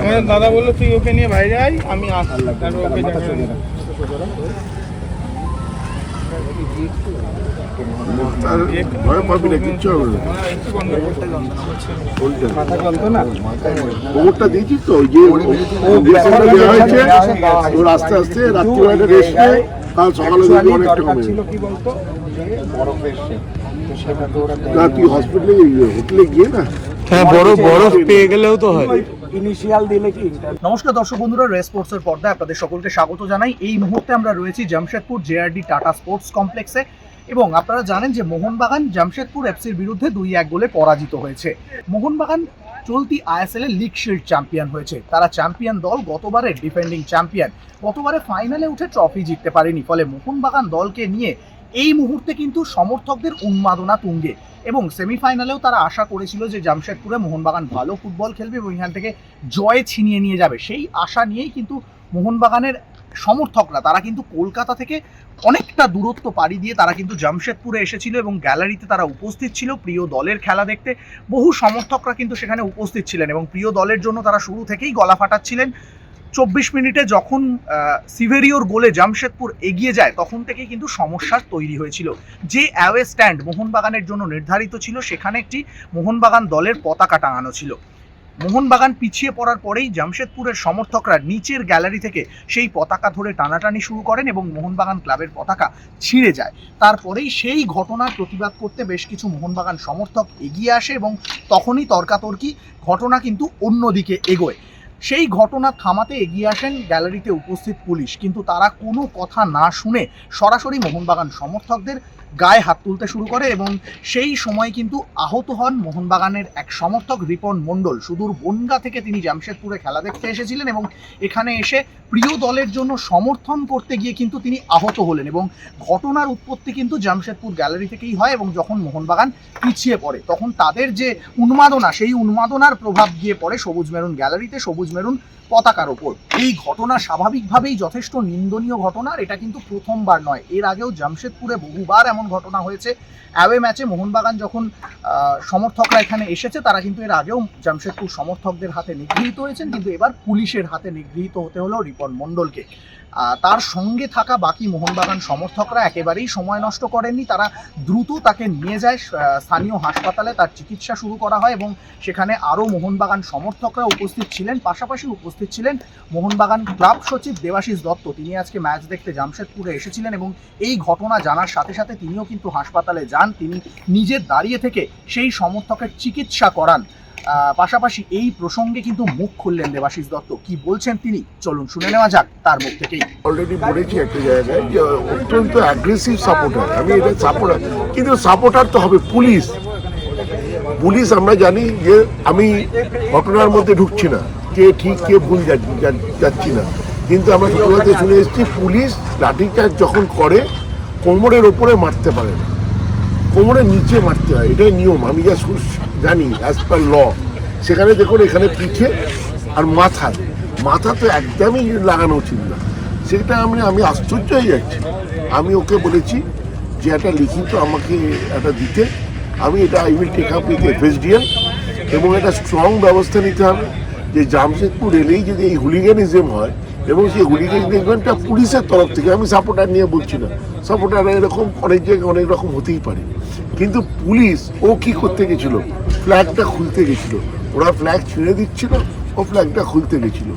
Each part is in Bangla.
আমার দাদা বলল তুই ওকে নিয়ে বাইরে আয় আমি তারপর ওকে দিয়েছিস তো ওই যে ইঞ্জেকশনটা দেওয়া হয়েছে। ওর আস্তে আস্তে রাত্রিবেলাটা রেস্ট নেয় কাল সকালে দেখবি অনেকটা কমে না তুই হসপিটালে হোটেলে গিয়ে না? হ্যাঁ বরফ বরফ পেয়ে গেলেও তো হয়। ইনিশিয়াল দিলে কি নমস্কার দর্শক বন্ধুরা, রেস স্পোর্টসের পর্দায় আপনাদের সকলকে স্বাগত জানাই। এই মুহূর্তে আমরা রয়েছি জামশেদপুর জেআরডি টাটা স্পোর্টস কমপ্লেক্সে এবং আপনারা জানেন যে মোহনবাগান জামশেদপুর এফসির বিরুদ্ধে দুই এক গোলে পরাজিত হয়েছে। মোহনবাগান চলতি আইএসএল এর লিগ শিল্ড চ্যাম্পিয়ন হয়েছে। তারা চ্যাম্পিয়ন দল গতবারের ডিফেন্ডিং চ্যাম্পিয়ন গতবারে ফাইনালে উঠে ট্রফি জিততে পারেনি। ফলে মোহনবাগান দলকে নিয়ে এই মুহূর্তে কিন্তু সমর্থকদের উন্মাদনা তুঙ্গে এবং সেমিফাইনালেও তারা আশা করেছিল যে জামশেদপুরে মোহনবাগান ভালো ফুটবল খেলবে এবং এখান থেকে জয় ছিনিয়ে নিয়ে যাবে। সেই আশা নিয়েই কিন্তু মোহনবাগানের সমর্থকরা, তারা কিন্তু কলকাতা থেকে অনেকটা দূরত্ব পাড়ি দিয়ে তারা কিন্তু জামশেদপুরে এসেছিল এবং গ্যালারিতে তারা উপস্থিত ছিল প্রিয় দলের খেলা দেখতে। বহু সমর্থকরা কিন্তু সেখানে উপস্থিত ছিলেন এবং প্রিয় দলের জন্য তারা শুরু থেকেই গলা ফাটাচ্ছিলেন। চব্বিশ মিনিটে যখন সিভেরিওর গোলে জামশেদপুর এগিয়ে যায়, তখন থেকে কিন্তু সমস্যার তৈরি হয়েছিল। যে অ্যাওয়ে স্ট্যান্ড মোহনবাগানের জন্য নির্ধারিত ছিল, সেখানে একটি মোহনবাগান দলের পতাকা টাঙানো ছিল। মোহনবাগান পিছিয়ে পড়ার পরেই জামশেদপুরের সমর্থকরা নিচের গ্যালারি থেকে সেই পতাকা ধরে টানাটানি শুরু করেন এবং মোহনবাগান ক্লাবের পতাকা ছিঁড়ে যায়। তারপরেই সেই ঘটনার প্রতিবাদ করতে বেশ কিছু মোহনবাগান সমর্থক এগিয়ে আসে এবং তখনই তর্কাতর্কি, ঘটনা কিন্তু অন্যদিকে এগোয়। সেই ঘটনা থামাতে এগিয়ে আসেন গ্যালারিতে উপস্থিত পুলিশ। কিন্তু তারা কোনো কথা না শুনে সরাসরি মোহনবাগান সমর্থকদের গায়ে হাত তুলতে শুরু করে এবং সেই সময় কিন্তু আহত হন মোহনবাগানের এক সমর্থক রিপন মণ্ডল। সুদূর বনগা থেকে তিনি জামশেদপুরে খেলা দেখতে এসেছিলেন এবং এখানে এসে প্রিয় দলের জন্য সমর্থন করতে গিয়ে কিন্তু তিনি আহত হলেন এবং ঘটনার উৎপত্তি কিন্তু জামশেদপুর গ্যালারি থেকেই হয় এবং যখন মোহনবাগান পিছিয়ে পড়ে, তখন তাদের যে উন্মাদনা, সেই উন্মাদনার প্রভাব গিয়ে পড়ে সবুজ মেরুন গ্যালারিতে। সবুজ মেরুন পতাকার ওপর। এই ঘটনা স্বাভাবিকভাবেই যথেষ্ট নিন্দনীয় ঘটনা, আর এটা কিন্তু প্রথমবার নয়। এর আগেও জামশেদপুরে বহুবার এমন ঘটনা হয়েছে। অ্যাওয়ে ম্যাচে মোহনবাগান যখন সমর্থকরা এখানে এসেছে, তারা কিন্তু এর আগেও জামশেদপুর সমর্থকদের হাতে নিগৃহীত হয়েছেন, কিন্তু এবার পুলিশের হাতে নিগৃহীত হতে হলো রিপন মণ্ডলকে। তার সঙ্গে থাকা বাকি মোহনবাগান সমর্থকরা একেবারেই সময় নষ্ট করেননি। তারা দ্রুত তাকে নিয়ে যায় স্থানীয় হাসপাতালে তার চিকিৎসা শুরু করা হয় এবং সেখানে আরও মোহনবাগান সমর্থকরা উপস্থিত ছিলেন। পাশাপাশি উপস্থিত ছিলেন মোহনবাগান ক্লাব সচিব দেবাশিস দত্ত। তিনি আজকে ম্যাচ দেখতে জামশেদপুরে এসেছিলেন এবং এই ঘটনা জানার সাথে সাথে তিনিও কিন্তু হাসপাতালে যান। তিনি নিজে দাঁড়িয়ে থেকে সেই সমর্থকের চিকিৎসা করান। পাশাপাশি এই প্রসঙ্গে কিন্তু মুখ খুললেন দেবাশিস দত্ত। কি বলছেন তিনি? চলুন শুনে নেওয়া যাক তার মুখ থেকেই। অলরেডি বলেছি একটা জায়গায় যে অত্যন্ত অ্যাগ্রেসিভ সাপোর্টার আমি এটা সাপোর্টার কিন্তু সাপোর্টার তো হবে পুলিশ। পুলিশ আমরা জানি যে আমি ঘটনার মধ্যে ঢুকছি না। কে ঠিক, কে ভুল যাচ্ছি না। কিন্তু আমরা শুনে এসেছি, পুলিশ লাঠিচার্জ যখন করে, কোমরের ওপরে মারতে পারে না। কোমরের নিচে মারতে হয়, এটাই নিয়ম, আমি যা জানি অ্যাজ পার ল সেখানে দেখুন, এখানে পিঠে আর মাথায় মাথা তো একদমই লাগানো উচিত না। সেটা আমি আমি আশ্চর্য হয়ে যাচ্ছি। আমি ওকে বলেছি যে একটা লিখিত আমাকে একটা দিতে। আমি এটা I will take up with FSDL এবং একটা স্ট্রং ব্যবস্থা নিতে হবে। যে জামশেদপুর এলেই যদি এই হুলিগানিজম হয় এবং সেই হুলিগানিজমটা পুলিশের তরফ থেকে, আমি সাপোর্টার নিয়ে বলছি না। সাপোর্টার এরকম অনেক জায়গায় অনেক রকম হতেই পারে। কিন্তু পুলিশ, ও কি করতে গেছিল? ফ্ল্যাগটা খুলতে গেছিল। ওরা ফ্ল্যাগ ছিঁড়ে দিচ্ছিল, ও ফ্ল্যাগটা খুলতে গেছিল।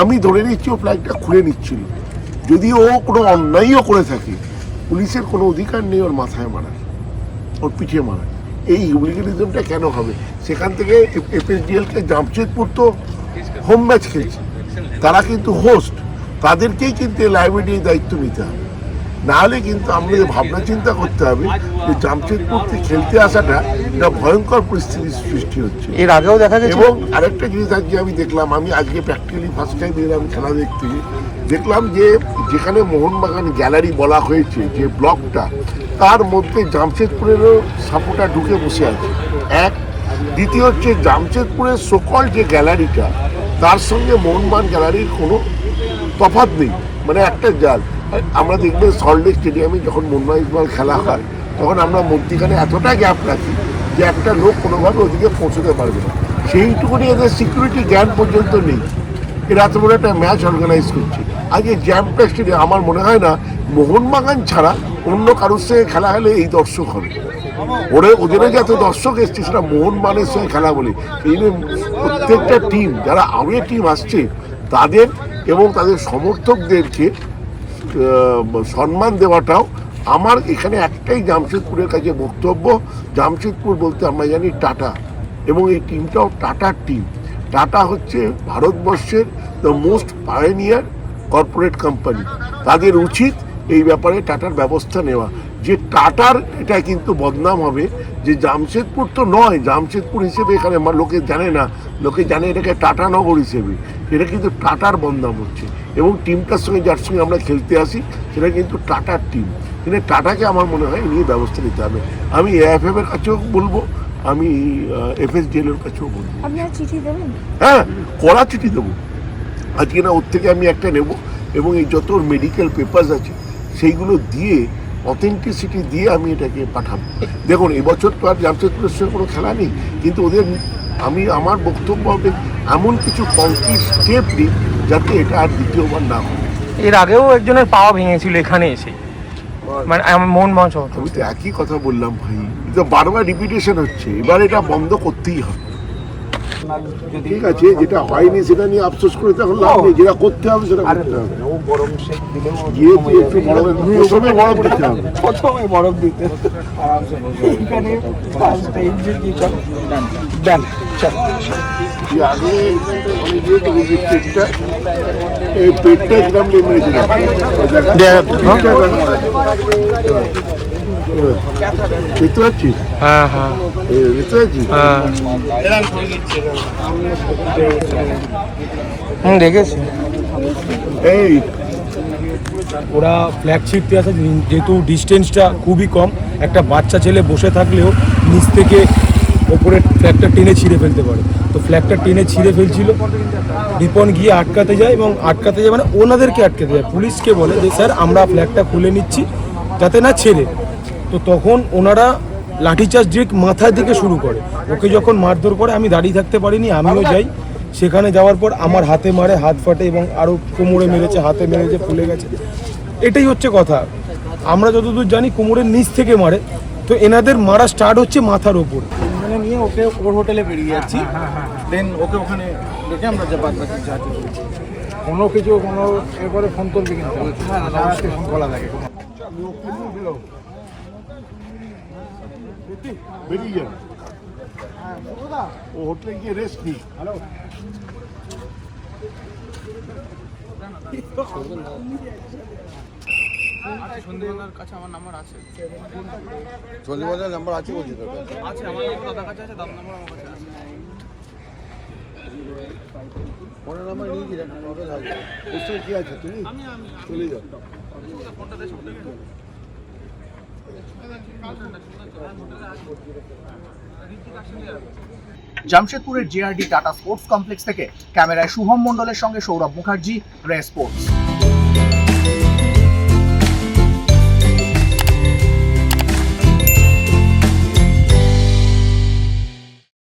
আমি ধরে নিচ্ছি ও ফ্ল্যাগটা খুলে নিচ্ছিল। যদি ও কোনো অন্যায়ও করে থাকে, পুলিশের কোনো অধিকার নেই ওর মাথায় মারার ওর পিঠে মারার এই হুলিগানিজমটা কেন হবে? সেখান থেকে এফএসডিএলকে জামশেদপুর তো হোম ম্যাচ খেলছে। তারা কিন্তু হোস্ট তাদেরকেই কিন্তু এই লাইব্রেরির দায়িত্ব নিতে হবে। নাহলে কিন্তু আমাদের ভাবনা চিন্তা করতে হবে যে জামশেদপুরকে খেলতে আসাটা একটা ভয়ঙ্কর পরিস্থিতির সৃষ্টি হচ্ছে। এর আগেও দেখা গেছে। এবং আরেকটা জিনিস আজকে আমি দেখলাম আমি আজকে প্র্যাকটিক্যালি ফার্স্ট টাইম এলাম খেলা দেখতে দেখলাম যে যেখানে মোহনবাগান গ্যালারি বলা হয়েছে যে ব্লকটা তার মধ্যে জামশেদপুরেরও সাপোর্টার ঢুকে বসে আছে। এক দ্বিতীয় হচ্ছে জামশেদপুরের সকল যে গ্যালারিটা তার সঙ্গে মোহনবাগান গ্যালারির কোনো তফাৎ নেই। মানে একটা জাল। আমরা দেখবে সল্টলেক স্টেডিয়ামে যখন মুম্বাই ইসমাল খেলা হয়, তখন আমরা মধ্যিখানে এতটা গ্যাপ রাখি যে একটা লোক কোনোভাবে ওদিকে পৌঁছতে পারবে না। সেইটুকুনি এদের সিকিউরিটি জ্ঞান পর্যন্ত নেই। এরা এত একটা ম্যাচ অর্গানাইজ করছে। আজকে জ্যাম্পটা স্টেডিয়াম আমার মনে হয় না মোহনবাগান ছাড়া অন্য কারোর সঙ্গে খেলা হলে এই দর্শক হবে। ওরে, ওদেরও যে এত দর্শক এসছে, সেটা মোহনবাগানের সঙ্গে খেলা বলে। এই প্রত্যেকটা টিম যারা আগে টিম আসছে, তাদের এবং তাদের সমর্থকদেরকে সম্মান দেওয়াটাও আমার এখানে একটাই জামশেদপুরের কাছে বক্তব্য। জামশেদপুর বলতে আমরা জানি টাটা এবং এই টিমটাও টাটার টিম টাটা হচ্ছে ভারতবর্ষের the most pioneer corporate company তাদের উচিত এই ব্যাপারে টাটার ব্যবস্থা নেওয়া। যে টাটার এটা কিন্তু বদনাম হবে যে জামশেদপুর তো নয় জামশেদপুর হিসেবে এখানে আমার লোকে জানে না। লোকে জানে এটাকে টাটা নগর হিসেবে। এটা কিন্তু টাটার বদনাম হচ্ছে। এবং টিমটার সঙ্গে যার সঙ্গে আমরা খেলতে আসি সেটা কিন্তু টাটার টিম। কিন্তু টাটাকে আমার মনে হয় নিয়ে ব্যবস্থা নিতে হবে। আমি এএফএফ এর কাছেও বলব আমি এফএসডিএল এর কাছেও বলব। হ্যাঁ কড়া চিঠি দেবো। আজকে না ওর থেকে আমি একটা নেব। এবং এই যত মেডিকেল পেপার্স আছে সেইগুলো দিয়ে অথেন্টিসিটি দিয়ে আমি এটাকে পাঠাবো। দেখুন এবছর তো আর জামশেদপুরের সঙ্গে কোনো খেলা নেই কিন্তু ওদের আমি আমার বক্তব্য হবে এমন কিছু কংক্রিট স্টেপ নিই যাতে এটা আর দ্বিতীয়বার না হয়। এর আগেও একজনের পাওয়া ভেঙেছিল এখানে এসে। মানে আমার মন মঞ্চ আমি তো একই কথা বললাম ভাই এটা বারবার রিপিটেশন হচ্ছে এবার এটা বন্ধ করতেই হবে। ঠিক আছে যেটা হয়নি সেটা নিয়ে আফসোস করে তখন লাভ নেই যেটা করতে হবে সেটা করতে হবে। ও গরম শেক দিলেও গিয়ে তুই একটু বরফ প্রথমে বরফ দিতে হবে। প্রথমে বরফ দিতে আরামসে বসে এখানে ফার্স্ট ইঞ্জিন কি চল ডান ডান চল। আগে ওখানে গিয়ে পেটটা এই পেটটা কিরম নিয়ে মেরেছিলাম দেখতে পাচ্ছিস হ্যাঁ হ্যাঁ। এ, দেখতে পাচ্ছিস হ্যাঁ দেখেছি। এই ওরা ফ্ল্যাগ ছিটতে আসে যে- যেহেতু ডিস্টেন্সটা খুবই কম একটা বাচ্চা ছেলে বসে থাকলেও নিচ থেকে ওপরে ফ্ল্যাগটা টেনে ছিঁড়ে ফেলতে পারে। তো ফ্ল্যাগটা টেনে ছিঁড়ে ফেলছিল। রিপন গিয়ে আটকাতে যায় এবং আটকাতে যায় মানে ওনাদেরকে আটকাতে যায়। পুলিশকে বলে যে স্যার আমরা ফ্ল্যাগটা খুলে নিচ্ছি যাতে না ছেড়ে। তো তখন ওনারা লাঠিচার্জ ডিরেক্ট মাথার দিকে শুরু করে। ওকে যখন মারধর করে আমি দাঁড়িয়ে থাকতে পারিনি আমিও যাই। সেখানে যাওয়ার পর আমার হাতে মারে হাত ফাটে এবং আরও কোমরে মেরেছে হাতে মেরেছে ফুলে গেছে। এটাই হচ্ছে কথা। আমরা যতদূর জানি কোমরের নিচ থেকে মারে। তো এনাদের মারা স্টার্ট হচ্ছে মাথার ওপর। মানে নিয়ে ওকে ওর হোটেলে বেরিয়ে যাচ্ছি। দেন ওকে ওখানে ডেকে আমরা যা বাদ বাকি যা কোনো কিছু কোনো এরপরে ফোন করবি কিন্তু। হ্যাঁ আজকে ফোন করা লাগে। বেরিয়ে ও হোটেলে গিয়ে রেস্ট নি সন্ধ্যেবেলার নাম্বার আছে বলছি তো ফোনের নাম্বার নিয়ে গিয়ে কবে থাকবে ওর কি আছে? তুমি? চলে যাও। জামশেদপুরের জেআরডি টাটা স্পোর্টস কমপ্লেক্স থেকে ক্যামেরায় শুভম মন্ডলের সঙ্গে সৌরভ মুখার্জি রে স্পোর্টস